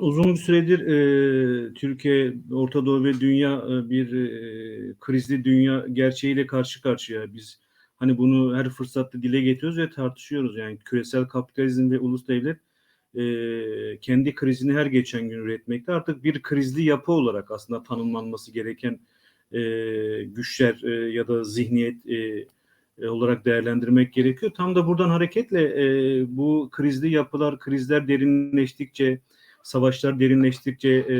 Uzun bir süredir e, Türkiye, Orta Doğu ve dünya e, bir e, krizli dünya gerçeğiyle karşı karşıya. Biz hani bunu her fırsatta dile getiriyoruz ve tartışıyoruz. Yani küresel kapitalizm ve ulus devlet e, kendi krizini her geçen gün üretmekte. Artık bir krizli yapı olarak aslında tanımlanması gereken e, güçler e, ya da zihniyet e, e olarak değerlendirmek gerekiyor. Tam da buradan hareketle e, bu krizli yapılar, krizler derinleştikçe, savaşlar derinleştikçe, e,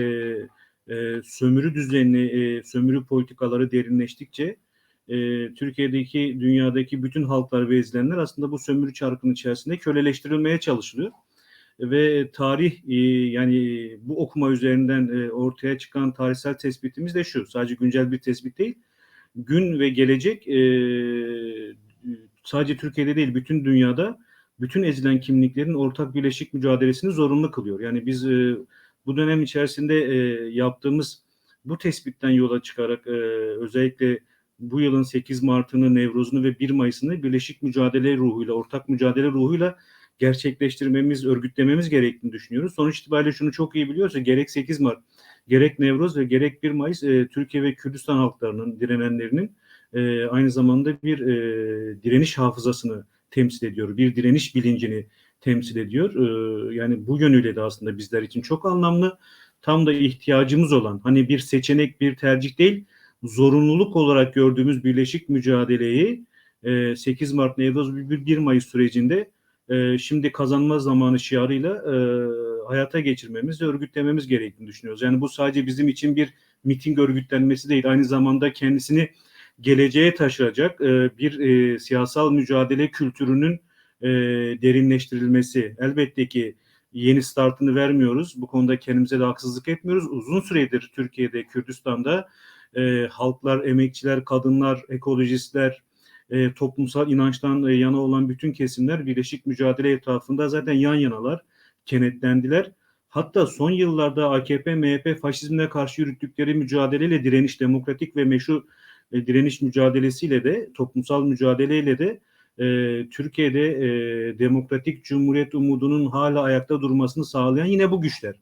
e, sömürü düzenli, e, sömürü politikaları derinleştikçe e, Türkiye'deki, dünyadaki bütün halklar ve ezilenler aslında bu sömürü çarkının içerisinde köleleştirilmeye çalışılıyor. Ve tarih e, yani bu okuma üzerinden e, ortaya çıkan tarihsel tespitimiz de şu. Sadece güncel bir tespit değil. Gün ve gelecek e, sadece Türkiye'de değil bütün dünyada bütün ezilen kimliklerin ortak birleşik mücadelesini zorunlu kılıyor. Yani biz e, bu dönem içerisinde e, yaptığımız bu tespitten yola çıkarak e, özellikle bu yılın 8 Mart'ını, Nevruz'unu ve 1 Mayıs'ını birleşik mücadele ruhuyla, ortak mücadele ruhuyla gerçekleştirmemiz, örgütlememiz gerektiğini düşünüyoruz. Sonuç itibariyle şunu çok iyi biliyoruz ki gerek 8 Mart, gerek Nevruz ve gerek 1 Mayıs e, Türkiye ve Kürdistan halklarının, direnenlerinin e, aynı zamanda bir e, direniş hafızasını temsil ediyor. Bir direniş bilincini temsil ediyor. Ee, yani bu yönüyle de aslında bizler için çok anlamlı. Tam da ihtiyacımız olan hani bir seçenek, bir tercih değil, zorunluluk olarak gördüğümüz birleşik mücadeleyi 8 e, Mart Nevruz 1 Mayıs sürecinde e, şimdi kazanma zamanı şiarıyla e, hayata geçirmemiz ve örgütlememiz gerektiğini düşünüyoruz. Yani bu sadece bizim için bir miting örgütlenmesi değil, aynı zamanda kendisini geleceğe taşıyacak e, bir e, siyasal mücadele kültürünün e, derinleştirilmesi. Elbette ki yeni startını vermiyoruz. Bu konuda kendimize de haksızlık etmiyoruz. Uzun süredir Türkiye'de, Kürdistan'da e, halklar, emekçiler, kadınlar, ekolojistler, e, toplumsal inançtan e, yana olan bütün kesimler birleşik mücadele etrafında zaten yan yanalar, kenetlendiler. Hatta son yıllarda AKP, MHP faşizmine karşı yürüttükleri mücadeleyle direniş, demokratik ve meşru e, direniş mücadelesiyle de toplumsal mücadeleyle de e, Türkiye'de e, demokratik cumhuriyet umudunun hala ayakta durmasını sağlayan yine bu güçler.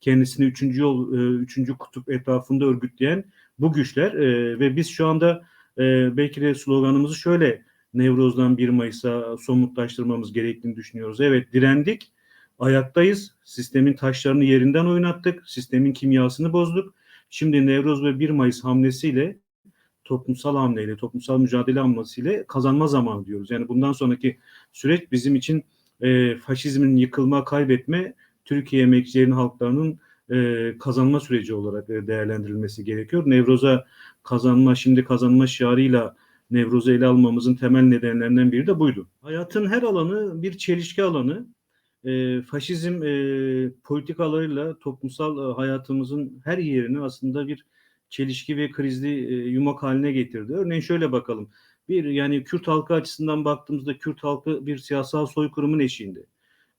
Kendisini üçüncü yol, e, üçüncü kutup etrafında örgütleyen bu güçler e, ve biz şu anda e, belki de sloganımızı şöyle Nevroz'dan 1 Mayıs'a somutlaştırmamız gerektiğini düşünüyoruz. Evet direndik, ayaktayız, sistemin taşlarını yerinden oynattık, sistemin kimyasını bozduk. Şimdi Nevroz ve 1 Mayıs hamlesiyle toplumsal hamleyle, toplumsal mücadele hamlesiyle kazanma zamanı diyoruz. Yani bundan sonraki süreç bizim için e, faşizmin yıkılma, kaybetme, Türkiye emekçilerinin halklarının e, kazanma süreci olarak e, değerlendirilmesi gerekiyor. Nevroz'a kazanma, şimdi kazanma şiarıyla Nevroz'u ele almamızın temel nedenlerinden biri de buydu. Hayatın her alanı bir çelişki alanı. E, faşizm e, politikalarıyla toplumsal e, hayatımızın her yerini aslında bir çelişki ve krizli e, yumak haline getirdi. Örneğin şöyle bakalım. Bir yani Kürt halkı açısından baktığımızda Kürt halkı bir siyasal soykırımın eşiğinde.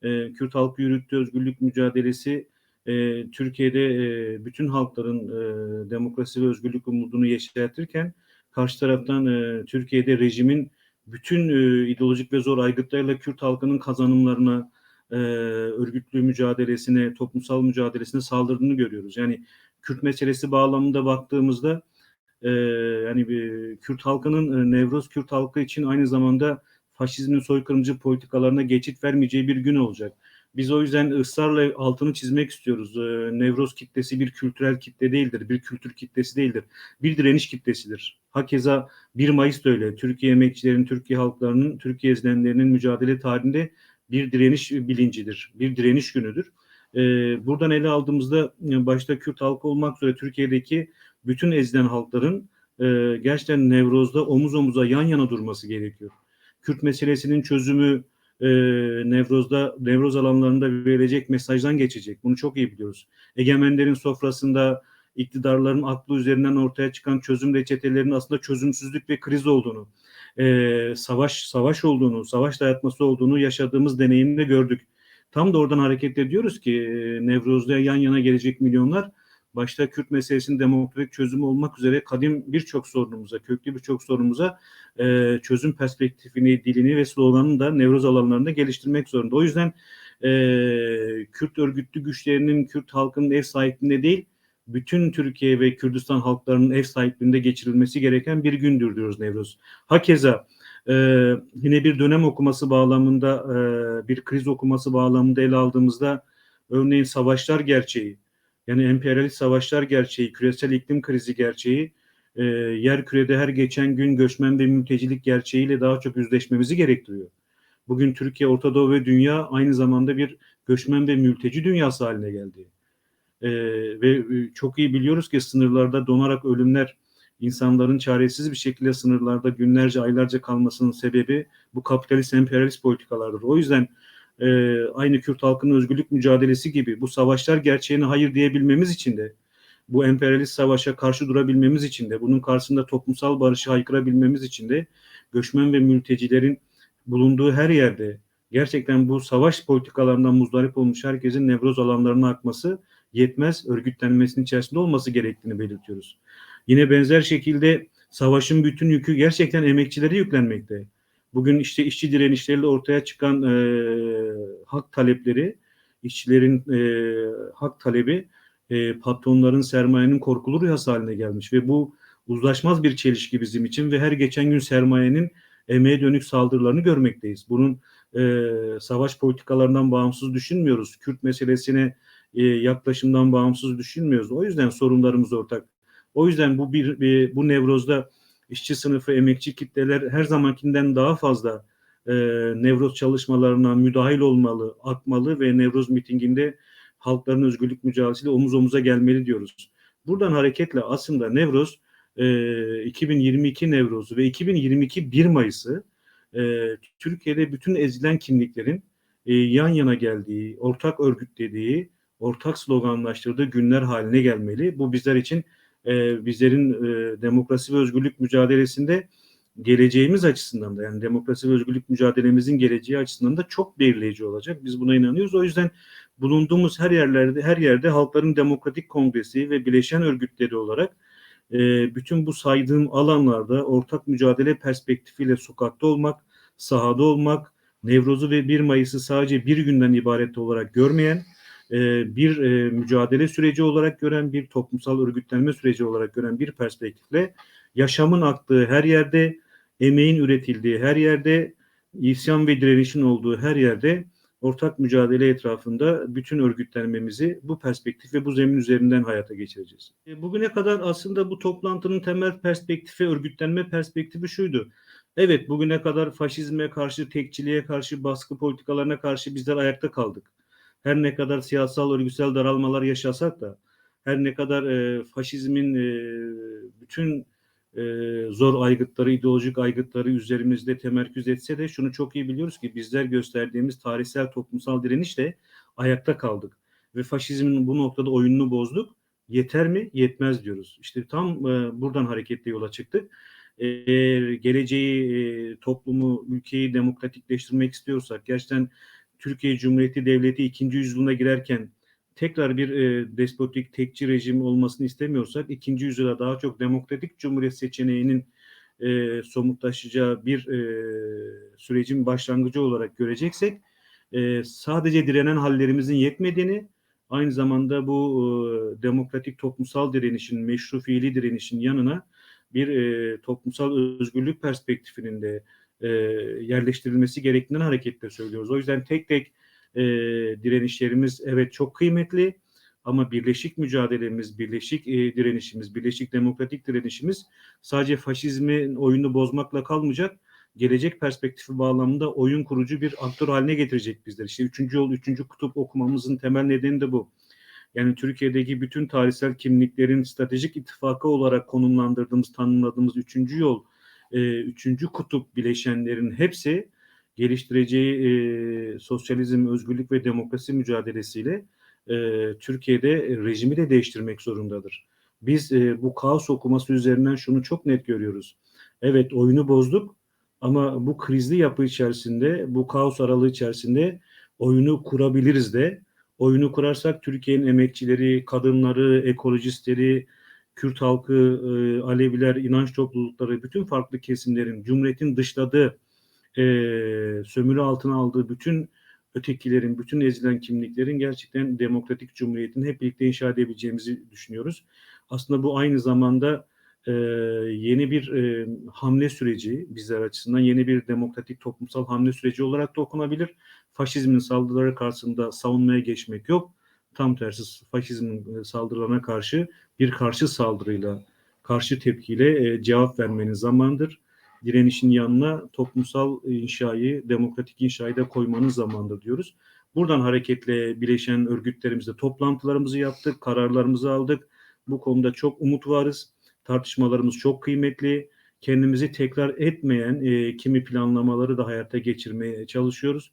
E, Kürt halkı yürüttüğü özgürlük mücadelesi e, Türkiye'de e, bütün halkların e, demokrasi ve özgürlük umudunu yeşertirken karşı taraftan Türkiye'de rejimin bütün ideolojik ve zor aygıtlarıyla Kürt halkının kazanımlarına, örgütlü mücadelesine, toplumsal mücadelesine saldırdığını görüyoruz. Yani Kürt meselesi bağlamında baktığımızda e, yani bir Kürt halkının e, Nevroz Kürt halkı için aynı zamanda faşizmin soykırımcı politikalarına geçit vermeyeceği bir gün olacak. Biz o yüzden ısrarla altını çizmek istiyoruz. E, Nevroz kitlesi bir kültürel kitle değildir, bir kültür kitlesi değildir. Bir direniş kitlesidir. Hakeza 1 Mayıs da öyle. Türkiye emekçilerin, Türkiye halklarının, Türkiye ezilenlerinin mücadele tarihinde bir direniş bilincidir, bir direniş günüdür. E, buradan ele aldığımızda e, başta Kürt halkı olmak üzere Türkiye'deki bütün ezilen halkların e, gerçekten Nevroz'da omuz omuza yan yana durması gerekiyor. Kürt meselesinin çözümü e, Nevroz'da, Nevroz alanlarında verilecek mesajdan geçecek. Bunu çok iyi biliyoruz. Egemenlerin sofrasında iktidarların aklı üzerinden ortaya çıkan çözüm reçetelerinin aslında çözümsüzlük ve kriz olduğunu, savaş savaş olduğunu, savaş dayatması olduğunu yaşadığımız deneyimde gördük. Tam da oradan hareket ediyoruz ki e, Nevruz'da yan yana gelecek milyonlar başta Kürt meselesinin demokratik çözümü olmak üzere kadim birçok sorunumuza, köklü birçok sorunumuza e, çözüm perspektifini, dilini ve sloganını da Nevruz alanlarında geliştirmek zorunda. O yüzden e, Kürt örgütlü güçlerinin Kürt halkının ev sahipliğinde değil, bütün Türkiye ve Kürdistan halklarının ev sahipliğinde geçirilmesi gereken bir gündür diyoruz Nevruz. Hakeza e, yine bir dönem okuması bağlamında, e, bir kriz okuması bağlamında ele aldığımızda örneğin savaşlar gerçeği, yani emperyalist savaşlar gerçeği, küresel iklim krizi gerçeği, e, yer kürede her geçen gün göçmen ve mültecilik gerçeğiyle daha çok yüzleşmemizi gerektiriyor. Bugün Türkiye, Orta Doğu ve dünya aynı zamanda bir göçmen ve mülteci dünyası haline geldi. E, ve çok iyi biliyoruz ki sınırlarda donarak ölümler, insanların çaresiz bir şekilde sınırlarda günlerce, aylarca kalmasının sebebi bu kapitalist, emperyalist politikalardır. O yüzden e, aynı Kürt halkının özgürlük mücadelesi gibi bu savaşlar gerçeğine hayır diyebilmemiz için de bu emperyalist savaşa karşı durabilmemiz için de bunun karşısında toplumsal barışı haykırabilmemiz için de göçmen ve mültecilerin bulunduğu her yerde gerçekten bu savaş politikalarından muzdarip olmuş herkesin nevroz alanlarına akması yetmez, örgütlenmesinin içerisinde olması gerektiğini belirtiyoruz. Yine benzer şekilde savaşın bütün yükü gerçekten emekçilere yüklenmekte. Bugün işte işçi direnişleriyle ortaya çıkan e, hak talepleri, işçilerin e, hak talebi e, patronların, sermayenin korkulu rüyası haline gelmiş ve bu uzlaşmaz bir çelişki bizim için ve her geçen gün sermayenin emeğe dönük saldırılarını görmekteyiz. Bunun e, savaş politikalarından bağımsız düşünmüyoruz. Kürt meselesine e, yaklaşımdan bağımsız düşünmüyoruz. O yüzden sorunlarımız ortak. O yüzden bu bir, bir bu nevrozda işçi sınıfı, emekçi kitleler her zamankinden daha fazla e, nevroz çalışmalarına müdahil olmalı, akmalı ve nevroz mitinginde halkların özgürlük mücadelesiyle omuz omuza gelmeli diyoruz. Buradan hareketle aslında Nevroz e, 2022 Nevroz'u ve 2022 1 Mayıs'ı e, Türkiye'de bütün ezilen kimliklerin e, yan yana geldiği, ortak örgütlediği, ortak sloganlaştırdığı günler haline gelmeli. Bu bizler için e, bizlerin e, demokrasi ve özgürlük mücadelesinde geleceğimiz açısından da yani demokrasi ve özgürlük mücadelemizin geleceği açısından da çok belirleyici olacak. Biz buna inanıyoruz. O yüzden bulunduğumuz her yerlerde her yerde Halkların Demokratik Kongresi ve bileşen örgütleri olarak e, bütün bu saydığım alanlarda ortak mücadele perspektifiyle sokakta olmak, sahada olmak, Nevroz'u ve 1 Mayıs'ı sadece bir günden ibaret olarak görmeyen, e, bir e, mücadele süreci olarak gören, bir toplumsal örgütlenme süreci olarak gören bir perspektifle yaşamın aktığı her yerde, emeğin üretildiği her yerde, isyan ve direnişin olduğu her yerde ortak mücadele etrafında bütün örgütlenmemizi bu perspektif ve bu zemin üzerinden hayata geçireceğiz. E, bugüne kadar aslında bu toplantının temel perspektifi, örgütlenme perspektifi şuydu. Evet bugüne kadar faşizme karşı, tekçiliğe karşı, baskı politikalarına karşı bizler ayakta kaldık. Her ne kadar siyasal örgütsel daralmalar yaşasak da, her ne kadar e, faşizmin e, bütün e, zor aygıtları, ideolojik aygıtları üzerimizde temerküz etse de şunu çok iyi biliyoruz ki bizler gösterdiğimiz tarihsel toplumsal direnişle ayakta kaldık. Ve faşizmin bu noktada oyununu bozduk. Yeter mi? Yetmez diyoruz. İşte tam e, buradan hareketle yola çıktık. Eğer geleceği, e, toplumu, ülkeyi demokratikleştirmek istiyorsak, gerçekten Türkiye Cumhuriyeti Devleti ikinci yüzyılına girerken tekrar bir e, despotik tekçi rejim olmasını istemiyorsak ikinci yüzyıla daha çok demokratik cumhuriyet seçeneğinin e, somutlaşacağı bir e, sürecin başlangıcı olarak göreceksek e, sadece direnen hallerimizin yetmediğini aynı zamanda bu e, demokratik toplumsal direnişin, meşru fiili direnişin yanına bir e, toplumsal özgürlük perspektifinin de e, yerleştirilmesi gerektiğinden hareketle söylüyoruz. O yüzden tek tek e, direnişlerimiz evet çok kıymetli ama birleşik mücadelemiz, birleşik e, direnişimiz, birleşik demokratik direnişimiz sadece faşizmin oyunu bozmakla kalmayacak. Gelecek perspektifi bağlamında oyun kurucu bir aktör haline getirecek bizler. İşte üçüncü yol, üçüncü kutup okumamızın temel nedeni de bu. Yani Türkiye'deki bütün tarihsel kimliklerin stratejik ittifakı olarak konumlandırdığımız, tanımladığımız üçüncü yol, e, üçüncü kutup bileşenlerin hepsi geliştireceği e, sosyalizm, özgürlük ve demokrasi mücadelesiyle e, Türkiye'de rejimi de değiştirmek zorundadır. Biz e, bu kaos okuması üzerinden şunu çok net görüyoruz. Evet oyunu bozduk ama bu krizli yapı içerisinde, bu kaos aralığı içerisinde oyunu kurabiliriz de. Oyunu kurarsak Türkiye'nin emekçileri, kadınları, ekolojistleri, Kürt halkı, e, Aleviler, inanç toplulukları, bütün farklı kesimlerin Cumhuriyet'in dışladığı e, sömürü altına aldığı bütün ötekilerin, bütün ezilen kimliklerin gerçekten demokratik cumhuriyetin hep birlikte inşa edebileceğimizi düşünüyoruz. Aslında bu aynı zamanda e, yeni bir e, hamle süreci bizler açısından yeni bir demokratik toplumsal hamle süreci olarak da okunabilir. Faşizmin saldırıları karşısında savunmaya geçmek yok. Tam tersi faşizmin e, saldırılarına karşı bir karşı saldırıyla, karşı tepkiyle e, cevap vermenin zamandır. Direnişin yanına toplumsal inşayı, demokratik inşayı da koymanın zamandır diyoruz. Buradan hareketle bileşen örgütlerimizle toplantılarımızı yaptık, kararlarımızı aldık. Bu konuda çok umut varız. Tartışmalarımız çok kıymetli. Kendimizi tekrar etmeyen e, kimi planlamaları da hayata geçirmeye çalışıyoruz.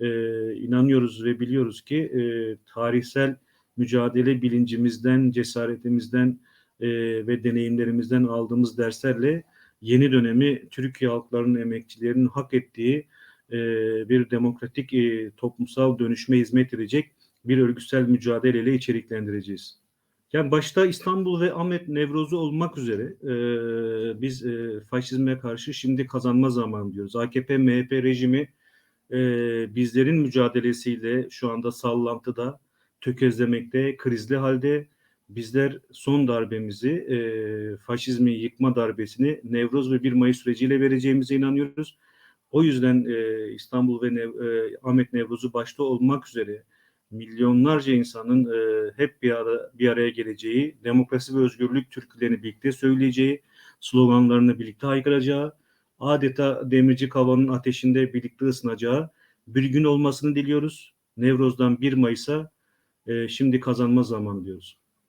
E, inanıyoruz ve biliyoruz ki e, tarihsel mücadele bilincimizden, cesaretimizden e, ve deneyimlerimizden aldığımız derslerle yeni dönemi Türkiye halklarının emekçilerinin hak ettiği e, bir demokratik e, toplumsal dönüşme hizmet edecek bir örgütsel mücadeleyle içeriklendireceğiz. Yani başta İstanbul ve Ahmet Nevroz'u olmak üzere e, biz e, faşizme karşı şimdi kazanma zamanı diyoruz. AKP, MHP rejimi e, bizlerin mücadelesiyle şu anda sallantıda, tökezlemekte, krizli halde. Bizler son darbemizi, e, faşizmi yıkma darbesini Nevroz ve 1 Mayıs süreciyle vereceğimize inanıyoruz. O yüzden e, İstanbul ve Nev, e, Ahmet Nevroz'u başta olmak üzere milyonlarca insanın e, hep bir, ara, bir araya geleceği, demokrasi ve özgürlük türkülerini birlikte söyleyeceği, sloganlarını birlikte haykıracağı, adeta demirci kavanın ateşinde birlikte ısınacağı bir gün olmasını diliyoruz. Nevroz'dan 1 Mayıs'a e, şimdi kazanma zamanı diyoruz.